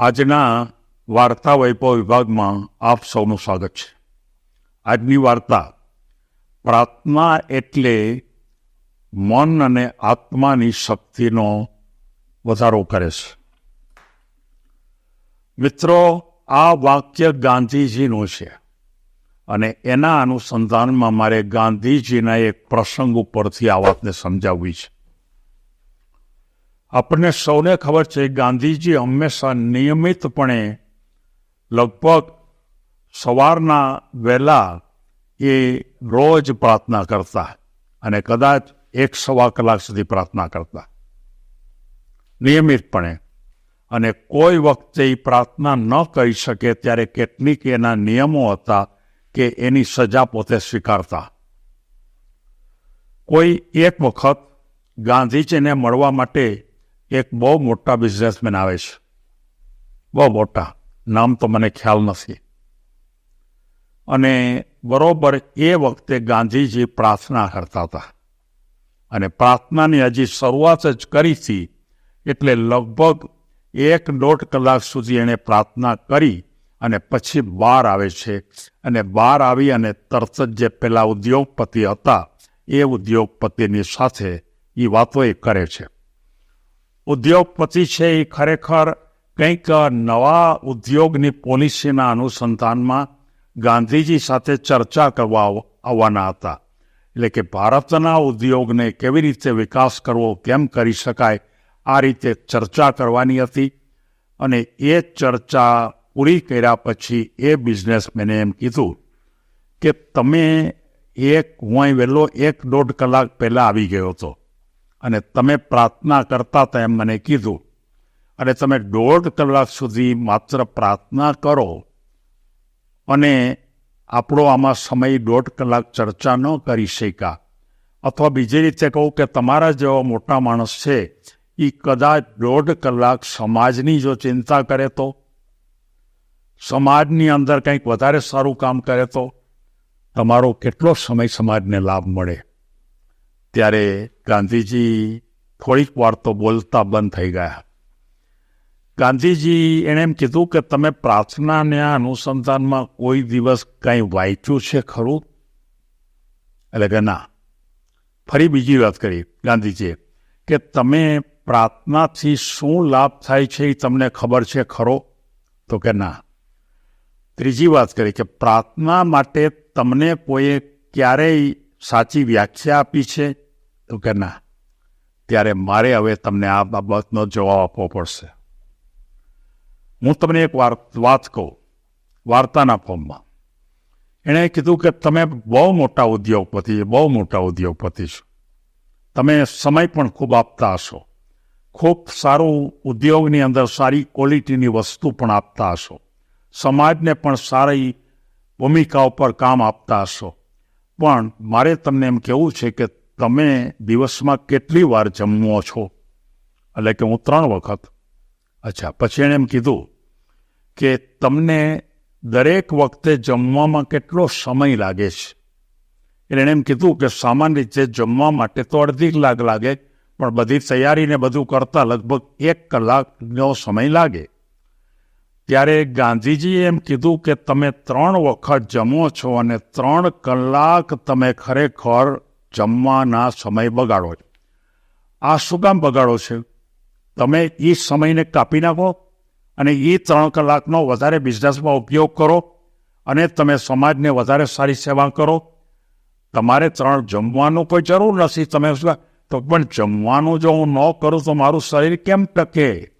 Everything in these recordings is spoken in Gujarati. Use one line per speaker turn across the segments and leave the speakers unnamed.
આજના વાર્તા વૈભવ વિભાગમાં આપ સૌનું સ્વાગત છે. આજની વાર્તા પ્રાર્થના એટલે મન અને આત્માની શક્તિનો વધારો કરે છે. મિત્રો, આ વાક્ય ગાંધીજીનું છે અને એના અનુસંધાનમાં મારે ગાંધીજીના એક પ્રસંગ ઉપરથી આ વાતને સમજાવવી છે. આપણને સૌને ખબર છે, ગાંધીજી હંમેશા નિયમિતપણે લગભગ સવારના વહેલા એ રોજ પ્રાર્થના કરતા અને કદાચ એક સવા કલાક સુધી પ્રાર્થના કરતા. નિયમિતપણે. અને કોઈ વખતે એ પ્રાર્થના ન કરી શકે ત્યારે કેટલીક એના નિયમો હતા કે એની સજા પોતે સ્વીકારતા. કોઈ એક વખત ગાંધીજીને મળવા માટે એક બહુ મોટા બિઝનેસમેન આવે છે. બહુ મોટા. નામ તો મને ખ્યાલ નથી. અને બરોબર એ વખતે ગાંધીજી પ્રાર્થના કરતા હતા. અને પ્રાર્થનાની હજી શરૂઆત જ કરી હતી, એટલે લગભગ એક દોઢ કલાક સુધી એણે પ્રાર્થના કરી અને પછી બહાર આવે છે. અને બહાર આવી અને તરત જ જે પેલા ઉદ્યોગપતિ હતા, એ ઉદ્યોગપતિની સાથે એ વાતો એ કરે છે. ઉદ્યોગપતિ છે એ ખરેખર કંઈક નવા ઉદ્યોગની પોલિસીના અનુસંધાનમાં ગાંધીજી સાથે ચર્ચા કરવા આવવાના હતા. એટલે કે ભારતના ઉદ્યોગને કેવી રીતે વિકાસ કરવો, કેમ કરી શકાય, આ રીતે ચર્ચા કરવાની હતી. અને એ ચર્ચા પૂરી કર્યા પછી એ બિઝનેસમેને એમ કીધું કે તમે એક હું અહીં વહેલો એક દોઢ કલાક પહેલાં આવી ગયો હતો. અને તમે પ્રાર્થના કરતા હતા એમ મને કીધું. અને તમે દોઢ કલાક સુધી માત્ર પ્રાર્થના કરો અને આપણો આમાં સમય દોઢ કલાક ચર્ચા ન કરી શક્યા. અથવા બીજી રીતે કહું કે તમારા જેવો મોટા માણસ છે, એ કદાચ દોઢ કલાક સમાજની જો ચિંતા કરે તો? સમાજની અંદર કંઈક વધારે સારું કામ કરે તો? તમારો કેટલો સમય સમાજને લાભ મળે? ત્યારે ગાંધીજી થોડીક વાર તો બોલતા બંધ થઈ ગયા. ગાંધીજી એણે એમ કીધું કે તમે પ્રાર્થનાને આ અનુસંધાનમાં કોઈ દિવસ કંઈ વાંચ્યું છે ખરું? એટલે કે ના. ફરી બીજી વાત કરી ગાંધીજીએ કે તમે પ્રાર્થનાથી શું લાભ થાય છે એ તમને ખબર છે ખરો? તો કે ના. ત્રીજી વાત કરી કે પ્રાર્થના માટે તમને કોઈએ ક્યારેય સાચી વ્યાખ્યા આપી છે? તો કે ના. ત્યારે મારે હવે તમને આ બાબતનો જવાબ આપવો પડશે. હું તમને એક વાત કહું, વાર્તાના ફોર્મમાં. એણે કીધું કે તમે બહુ મોટા ઉદ્યોગપતિ, બહુ મોટા ઉદ્યોગપતિ છો. તમે સમય પણ ખૂબ આપતા હશો. ખૂબ સારું ઉદ્યોગની અંદર સારી ક્વોલિટીની વસ્તુ પણ આપતા હશો. સમાજને પણ સારી ભૂમિકા ઉપર કામ આપતા હશો. પણ મારે તમને એમ કહેવું છે કે તમે દિવસમાં કેટલી વાર જમવો છો? એટલે કે હું ત્રણ વખત. અચ્છા, પછી એણે એમ કીધું કે તમને દરેક વખતે જમવામાં કેટલો સમય લાગે છે? એટલે એણે એમ કીધું કે સામાન્ય રીતે જમવા માટે તો અડધી કલાક લાગે, પણ બધી તૈયારીને બધું કરતાં લગભગ એક કલાકનો સમય લાગે. ત્યારે ગાંધીજીએ એમ કીધું કે તમે ત્રણ વખત જમો છો અને ત્રણ કલાક તમે ખરેખર જમવાના સમય બગાડો છો. આ શું કામ બગાડો છે? તમે એ સમયને કાપી નાખો અને એ ત્રણ કલાકનો વધારે બિઝનેસમાં ઉપયોગ કરો અને તમે સમાજને વધારે સારી સેવા કરો. તમારે ત્રણ જમવાનું કોઈ જરૂર નથી. તમે તો પણ જમવાનું જો હું ન કરું તો મારું શરીર કેમ ટકે?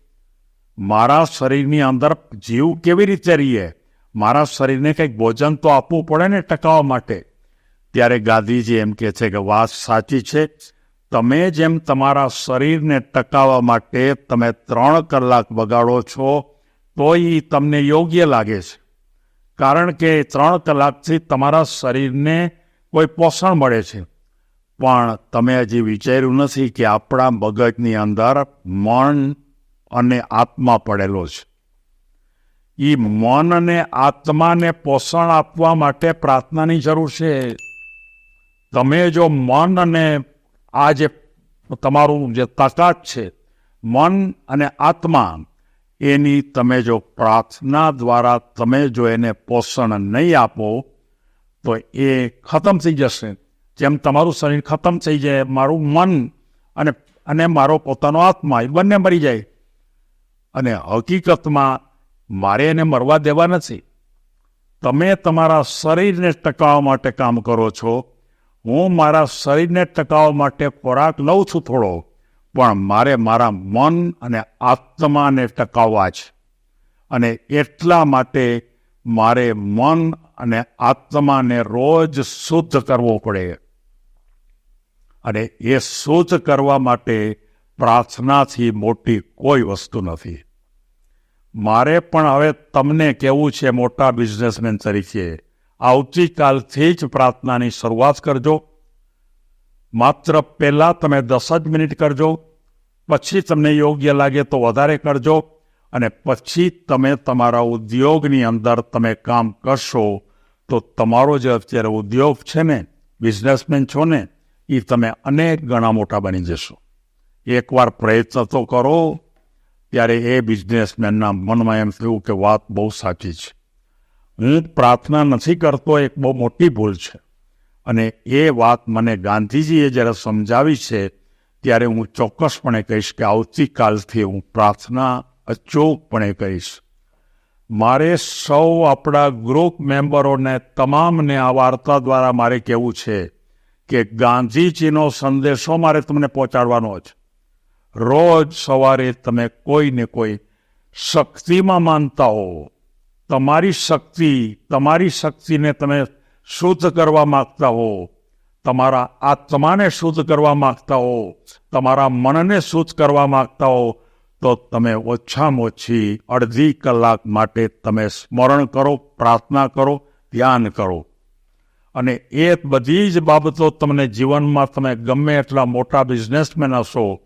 મારા શરીરની અંદર જીવ કેવી રીતે રહીએ? મારા શરીરને કંઈક ભોજન તો આપવું પડે ને ટકાવવા માટે. ત્યારે ગાંધીજી એમ કહે છે કે વાત સાચી છે. તમે જેમ તમારા શરીરને ટકાવવા માટે તમે ત્રણ કલાક બગાડો છો તો એ તમને યોગ્ય લાગે છે. કારણ કે ત્રણ કલાકથી તમારા શરીરને કોઈ પોષણ મળે છે. પણ તમે હજી વિચાર્યું નથી કે આપણા મગજની અંદર મન અને આત્મા પડેલો છે. એ મન અને આત્માને પોષણ આપવા માટે પ્રાર્થનાની જરૂર છે. તમે જો મન અને આ જે તમારું જે તાકાત છે, મન અને આત્મા, એની તમે જો પ્રાર્થના દ્વારા તમે જો એને પોષણ નહીં આપો, તો એ ખતમ થઈ જશે. જેમ તમારું શરીર ખતમ થઈ જાય, મારું મન અને અને મારો પોતાનો આત્મા, એ બંને મરી જાય. અને હકીકતમાં મારે એને મરવા દેવા નથી. તમે તમારા શરીરને ટકાવવા માટે કામ કરો છો. હું મારા શરીરને ટકાવવા માટે ખોરાક લઉં છું થોડો, પણ મારે મારા મન અને આત્માને ટકાવવા છે. અને એટલા માટે મારે મન અને આત્માને રોજ શુદ્ધ કરવો પડે. અને એ શુદ્ધ કરવા માટે પ્રાર્થનાથી મોટી કોઈ વસ્તુ નથી. મારે પણ હવે તમને કહેવું છે, મોટા બિઝનેસમેન તરીકે, આવતીકાલથી જ પ્રાર્થનાની શરૂઆત કરજો. માત્ર પહેલાં તમે દસ જ મિનિટ કરજો, પછી તમને યોગ્ય લાગે તો વધારે કરજો, અને પછી તમે તમારા ઉદ્યોગની અંદર તમે કામ કરશો, તો તમારો જે અત્યારે ઉદ્યોગ છે ને, બિઝનેસમેન છો ને એ તમે અનેક ગણા મોટા બની જશો. એકવાર પ્રયત્ન તો કરો, ત્યારે એ બિઝનેસમેનના મનમાં એમ થયું કે વાત બહુ સાચી છે. હું પ્રાર્થના નથી કરતો, એક બહુ મોટી ભૂલ છે. અને એ વાત મને ગાંધીજીએ જ્યારે સમજાવી છે, ત્યારે હું ચોક્કસપણે કહીશ કે આવતીકાલથી હું પ્રાર્થના અચૂકપણે કહીશ મારે સૌ આપણા ગ્રુપ મેમ્બરોને, તમામને આ વાર્તા દ્વારા મારે કહેવું છે કે ગાંધીજીનો સંદેશો મારે તમને પહોંચાડવાનો છે રોજ સવારે તમે કોઈને કોઈ શક્તિમાં માનતા હો. તમારી શક્તિ, તમારી શક્તિને તમે શુદ્ધ કરવા માગતા હો. તમારા આત્માને શુદ્ધ કરવા માગતા હો. તમારા મનને શુદ્ધ કરવા માગતા હો. તો તમે ઓછામાં ઓછી અડધી કલાક માટે તમે સ્મરણ કરો, પ્રાર્થના કરો, ધ્યાન કરો. અને એ બધી જ બાબતો તમને જીવનમાં તમે ગમે એટલા મોટા બિઝનેસમેન હશો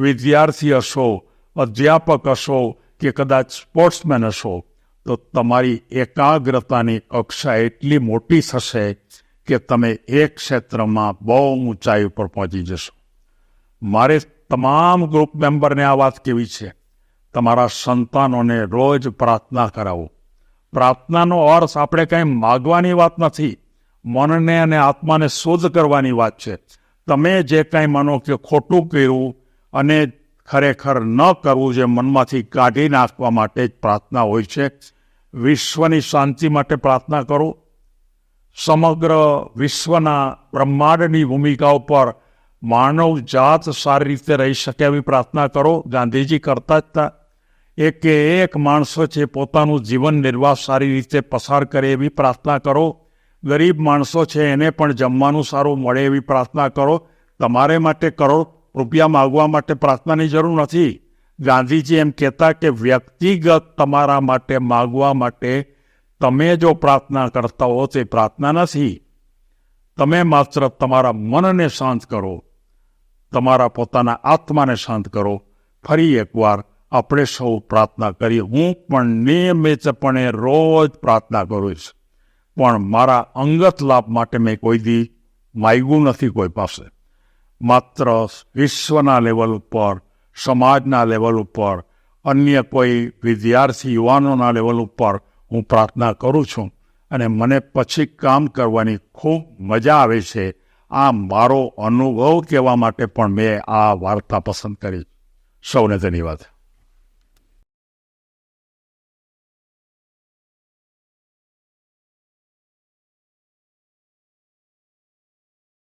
વિદ્યાર્થી હશો, અધ્યાપક હશો કે કદાચ સ્પોર્ટ્સમેન હશો, તો તમારી એકાગ્રતાની કક્ષા એટલી મોટી થશે કે તમે એક ક્ષેત્રમાં બહુ ઊંચાઈ ઉપર પહોંચી જશો. મારે તમામ ગ્રુપ મેમ્બરને આ વાત કેવી છે? તમારા સંતાનોને રોજ પ્રાર્થના કરાવો. પ્રાર્થનાનો અર્થ આપણે કંઈ માગવાની વાત નથી. મનને અને આત્માને શોધ કરવાની વાત છે. તમે જે કાંઈ માનો કે ખોટું કર્યું અને ખરેખર ન કરવું જે મનમાંથી કાઢી નાખવા માટે જ પ્રાર્થના હોય છે. વિશ્વની શાંતિ માટે પ્રાર્થના કરો. સમગ્ર વિશ્વના બ્રહ્માંડની ભૂમિકા ઉપર માનવ જાત સારી રીતે રહી શકે એવી પ્રાર્થના કરો. ગાંધીજી કરતા જ હતા. એકે એક માણસો છે પોતાનું જીવન નિર્વાહ સારી રીતે પસાર કરે એવી પ્રાર્થના કરો. ગરીબ માણસો છે એને પણ જમવાનું સારું મળે એવી પ્રાર્થના કરો. તમારે માટે કરો. રૂપિયા માગવા માટે પ્રાર્થનાની જરૂર નથી. ગાંધીજી એમ કહેતા કે વ્યક્તિગત તમારા માટે માગવા માટે તમે જો પ્રાર્થના કરતા હો તે પ્રાર્થના નથી. તમે માત્ર તમારા મનને શાંત કરો. તમારા પોતાના આત્માને શાંત કરો. ફરી એકવાર આપણે સૌ પ્રાર્થના કરીએ. હું પણ નિયમિતપણે રોજ પ્રાર્થના કરું છું. પણ મારા અંગત લાભ માટે મેં કોઈ દી માગ્યું નથી કોઈ પાસે. માત્ર વિશ્વના લેવલ ઉપર સમાજના લેવલ ઉપર અન્ય કોઈ વિદ્યાર્થી યુવાનોના લેવલ ઉપર હું પ્રાર્થના કરું છું. અને મને પછી કામ કરવાની ખૂબ મજા આવે છે. આ મારો અનુભવ કહેવા માટે પણ મેં આ વાર્તા પસંદ કરી. સૌને ધન્યવાદ.